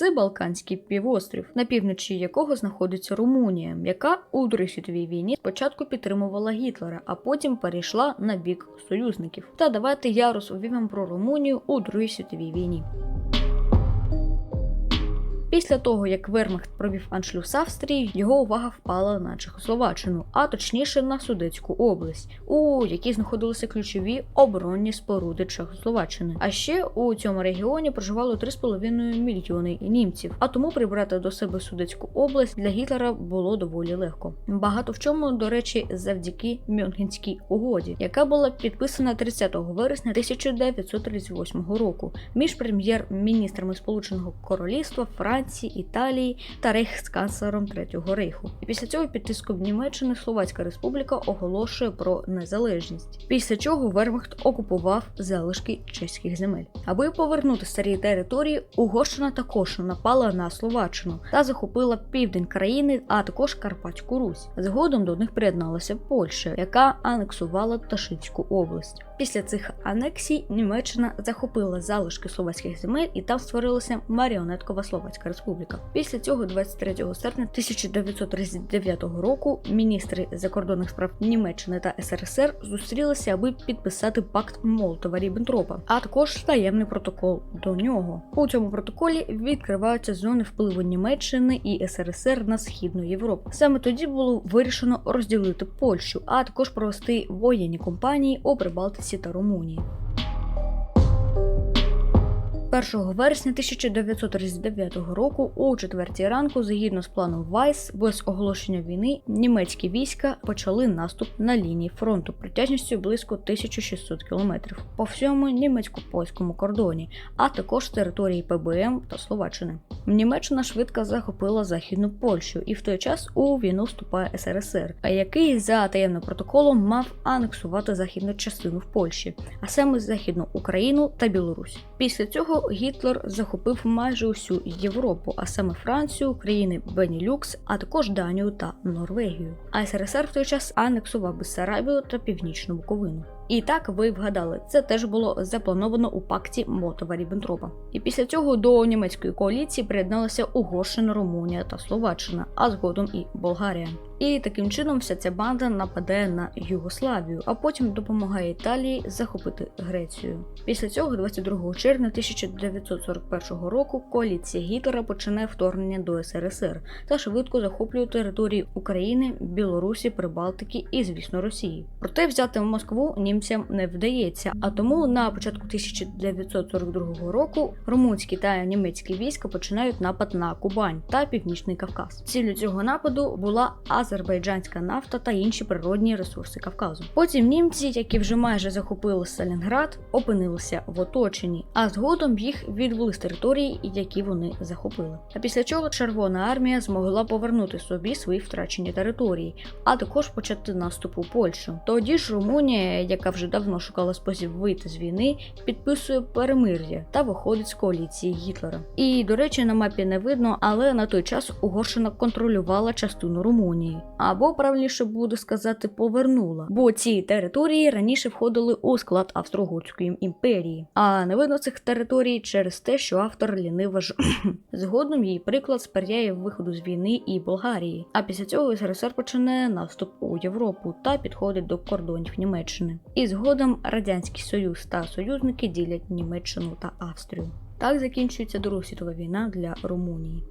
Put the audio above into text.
це Балканський півострів, на півночі якого знаходиться Румунія, яка у Другій світовій війні спочатку підтримувала Гітлера, а потім перейшла на бік союзників. Та давайте я розповім вам про Румунію у Другій світовій війні. Після того, як Вермахт провів аншлюс Австрії, його увага впала на Чехословаччину, а точніше на Судетську область, у якій знаходилися ключові оборонні споруди Чехословаччини. А ще у цьому регіоні проживало 3,5 мільйони німців. А тому прибрати до себе Судетську область для Гітлера було доволі легко. Багато в чому, до речі, завдяки Мюнхенській угоді, яка була підписана 30 вересня 1938 року між прем'єр-міністрами Сполученого Королівства Франції. Франції, Італії та рейхсканцлером Третього рейху. І після цього під тиском Німеччини Словацька Республіка оголошує про незалежність. Після чого Вермахт окупував залишки чеських земель. Аби повернути старі території, Угорщина також напала на Словаччину та захопила південь країни, а також Карпатську Русь. Згодом до них приєдналася Польща, яка анексувала Ташинську область. Після цих анексій Німеччина захопила залишки словацьких земель і там створилася маріонеткова Словацька Республіка. Після цього, 23 серпня 1939 року, міністри закордонних справ Німеччини та СРСР зустрілися, аби підписати пакт Молотова Ріббентропа, а також таємний протокол до нього. У цьому протоколі відкриваються зони впливу Німеччини і СРСР на східну Європу. Саме тоді було вирішено розділити Польщу, а також провести воєнні компанії у Прибалтиці та Румунії. 1 вересня 1939 року о 4 ранку, згідно з планом Вайс, без оголошення війни, німецькі війська почали наступ на лінії фронту протяжністю близько 1600 кілометрів по всьому німецько-польському кордоні, а також території ПБМ та Словаччини. Німеччина швидко захопила західну Польщу, і в той час у війну вступає СРСР, який за таємним протоколом мав анексувати західну частину в Польщі, а саме західну Україну та Білорусь. Після цього Гітлер захопив майже усю Європу, а саме Францію, країни Бенілюкс, а також Данію та Норвегію. А СРСР в той час анексував Бессарабію та Північну Буковину. І так ви вгадали, це теж було заплановано у пакті Мотова Ріббентропа. І після цього до німецької коаліції приєдналася Угорщина, Румунія та Словаччина, а згодом і Болгарія. І таким чином вся ця банда нападає на Югославію, а потім допомагає Італії захопити Грецію. Після цього, 22 червня 1941 року, коаліція Гітлера починає вторгнення до СРСР та швидко захоплює території України, Білорусі, Прибалтики і, звісно, Росії. Проте взяти в Москву німцям не вдається. А тому на початку 1942 року румунські та німецькі війська починають напад на Кубань та Північний Кавказ. Ціллю цього нападу була азербайджанська нафта та інші природні ресурси Кавказу. Потім німці, які вже майже захопили Сталінград, опинилися в оточенні, а згодом їх відвели з території, які вони захопили. А після чого Червона армія змогла повернути собі свої втрачені території, а також почати наступ у Польщу. Тоді ж Румунія, яка вже давно шукала спосіб вийти з війни, підписує перемир'я та виходить з коаліції Гітлера. І, до речі, на мапі не видно, але на той час Угорщина контролювала частину Румунії, або правильніше буде сказати, повернула, бо ці території раніше входили у склад Австро-Угорської імперії. А не видно цих територій через те, що автор лінива ж згодом її приклад сприяє виходу з війни і Болгарії. А після цього СРСР починає наступ у Європу та підходить до кордонів Німеччини. І згодом Радянський Союз та союзники ділять Німеччину та Австрію. Так закінчується Друга світова війна для Румунії.